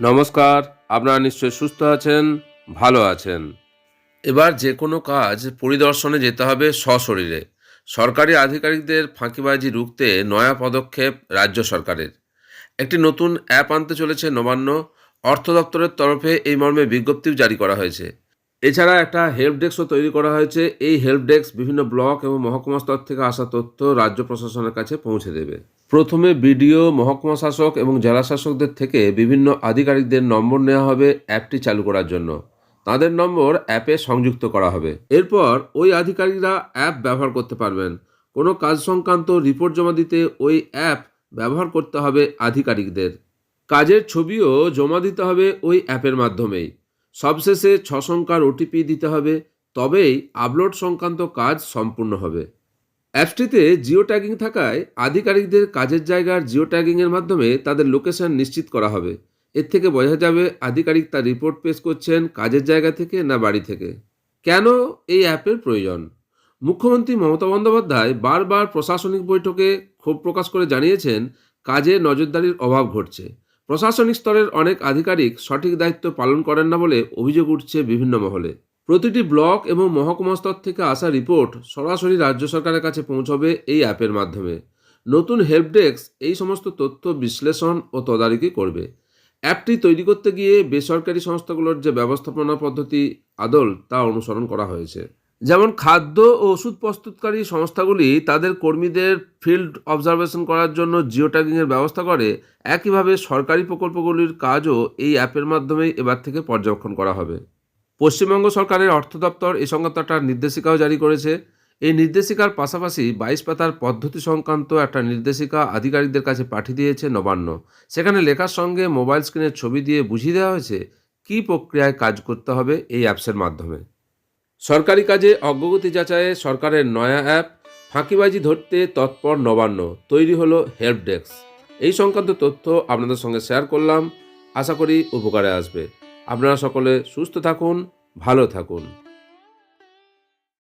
নমস্কার, আপনারা নিশ্চয়ই সুস্থ আছেন, ভালো আছেন। এবার যে কোনো কাজ পরিদর্শনে যেতে হবে সশরীরে। সরকারি আধিকারিকদের ফাঁকিবাজি রুখতে নয়া পদক্ষেপ রাজ্য সরকারের। একটি নতুন অ্যাপ আনতে চলেছে নবান্ন। অর্থ দপ্তরের তরফে এই মর্মে বিজ্ঞপ্তিও জারি করা হয়েছে। এছাড়া একটা হেল্প ডেস্কও তৈরি করা হয়েছে। এই হেল্প ডেস্ক বিভিন্ন ব্লক এবং মহকুমা স্তর থেকে আসা তথ্য রাজ্য প্রশাসনের কাছে পৌঁছে দেবে। প্রথমে বিডিও, মহকুমা শাসক এবং জেলা শাসকদের থেকে বিভিন্ন আধিকারিকদের নম্বর নেওয়া হবে অ্যাপটি চালু করার জন্য। তাদের নম্বর অ্যাপে সংযুক্ত করা হবে। এরপর ওই আধিকারিকরা অ্যাপ ব্যবহার করতে পারবেন। কোনো কাজ সংক্রান্ত রিপোর্ট জমা দিতে ওই অ্যাপ ব্যবহার করতে হবে আধিকারিকদের। কাজের ছবিও জমা দিতে হবে ওই অ্যাপের মাধ্যমেই। সবশেষে ছ সংখ্যার ওটিপি দিতে হবে, তবেই আপলোড সংক্রান্ত কাজ সম্পূর্ণ হবে। অ্যাপসটিতে জিও ট্যাগিং থাকায় আধিকারিকদের কাজের জায়গার জিও ট্যাগিংয়ের মাধ্যমে তাদের লোকেশন নিশ্চিত করা হবে। এর থেকে বোঝা যাবে আধিকারিক তার রিপোর্ট পেশ করছেন কাজের জায়গা থেকে না বাড়ি থেকে। কেন এই অ্যাপের প্রয়োজন? মুখ্যমন্ত্রী মমতা বন্দ্যোপাধ্যায় বারবার প্রশাসনিক বৈঠকে ক্ষোভ প্রকাশ করে জানিয়েছেন, কাজে নজরদারির অভাব ঘটছে। প্রশাসনিক স্তরের অনেক আধিকারিক সঠিক দায়িত্ব পালন করেন না বলে অভিযোগ উঠছে বিভিন্ন মহলে। প্রতিটি ব্লক এবং মহকুমা স্তর থেকে আসা রিপোর্ট সরাসরি রাজ্য সরকারের কাছে পৌঁছবে এই অ্যাপের মাধ্যমে। নতুন হেল্প ডেস্ক এই সমস্ত তথ্য বিশ্লেষণ ও তদারকি করবে। অ্যাপটি তৈরি করতে গিয়ে বেসরকারি সংস্থাগুলোর যে ব্যবস্থাপনা পদ্ধতি আদল তা অনুসরণ করা হয়েছে। যেমন খাদ্য ও ওষুধ প্রস্তুতকারী সংস্থাগুলি তাদের কর্মীদের ফিল্ড অবজারভেশন করার জন্য জিও ট্যাগিংয়ের ব্যবস্থা করে। একইভাবে সরকারি প্রকল্পগুলির কাজও এই অ্যাপের মাধ্যমেই এবার থেকে পর্যবেক্ষণ করা হবে। পশ্চিমবঙ্গ সরকারের অর্থ দপ্তর এই সংক্রান্ত একটা নির্দেশিকাও জারি করেছে। এই নির্দেশিকার পাশাপাশি বাইশ পাতার পদ্ধতি সংক্রান্ত একটা নির্দেশিকা আধিকারিকদের কাছে পাঠিয়ে দিয়েছে নবান্ন। সেখানে লেখার সঙ্গে মোবাইল স্ক্রিনের ছবি দিয়ে বুঝিয়ে দেওয়া হয়েছে, কী প্রক্রিয়ায় কাজ করতে হবে এই অ্যাপসের মাধ্যমে। সরকারি কাজে অগ্রগতি যাচাইয়ে সরকারের নয়া অ্যাপ, ফাঁকিবাজি ধরতে তৎপর নবান্ন। তৈরি হলো হেল্প ডেস্ক এই সংক্রান্ত তথ্য আপনাদের সঙ্গে শেয়ার করলাম। আশা করি উপকারে আসবে। আপনারা সকলে সুস্থ থাকুন, ভালো থাকুন।